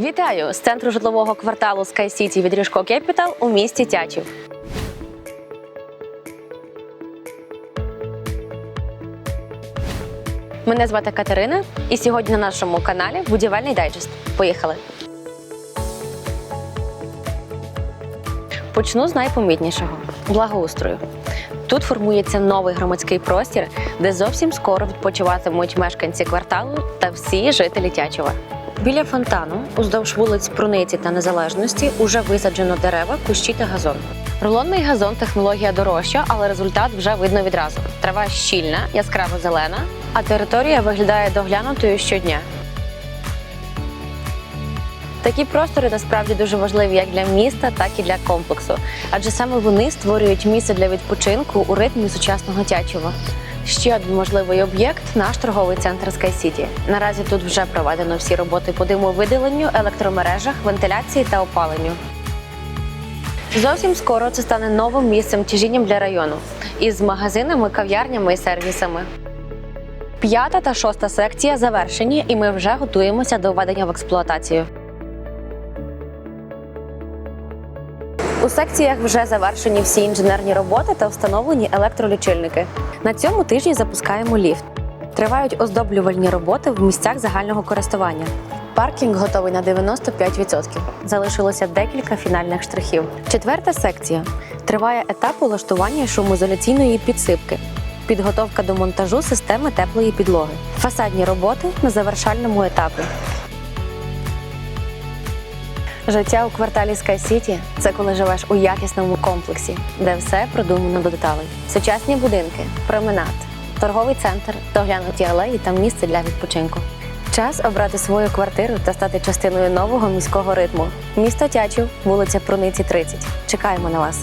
Вітаю з центру житлового кварталу Sky City від Ріжко Capital у місті Тячів. Мене звати Катерина, і сьогодні на нашому каналі будівельний дайджест. Поїхали. Почну з найпомітнішого благоустрою. Тут формується новий громадський простір, де зовсім скоро відпочиватимуть мешканці кварталу та всі жителі Тячева. Біля фонтану, уздовж вулиць Пруниці та Незалежності, уже висаджено дерева, кущі та газон. Рулонний газон технологія дорожча, але результат вже видно відразу. Трава щільна, яскраво зелена, а територія виглядає доглянутою щодня. Такі простори насправді дуже важливі як для міста, так і для комплексу, адже саме вони створюють місце для відпочинку у ритмі сучасного Тячева. Ще один можливий об'єкт наш торговий центр Sky. Наразі тут вже проведено всі роботи по димовиділенню, електромережах, вентиляції та опаленню. Зовсім скоро це стане новим місцем тяжінням для району із магазинами, кав'ярнями і сервісами. П'ята та шоста секція завершені, і ми вже готуємося до введення в експлуатацію. У секціях вже завершені всі інженерні роботи та встановлені електролічильники. На цьому тижні запускаємо ліфт. Тривають оздоблювальні роботи в місцях загального користування. Паркінг готовий на 95%. Залишилося декілька фінальних штрихів. Четверта секція триває етап улаштування шумоізоляційної підсипки. Підготовка до монтажу системи теплої підлоги. Фасадні роботи на завершальному етапі. Життя у кварталі Sky City – це коли живеш у якісному комплексі, де все продумано до деталей. Сучасні будинки, променад, торговий центр, доглянуті алеї та місце для відпочинку. Час обрати свою квартиру та стати частиною нового міського ритму. Місто Тячів, вулиця Пруниці, 30. Чекаємо на вас.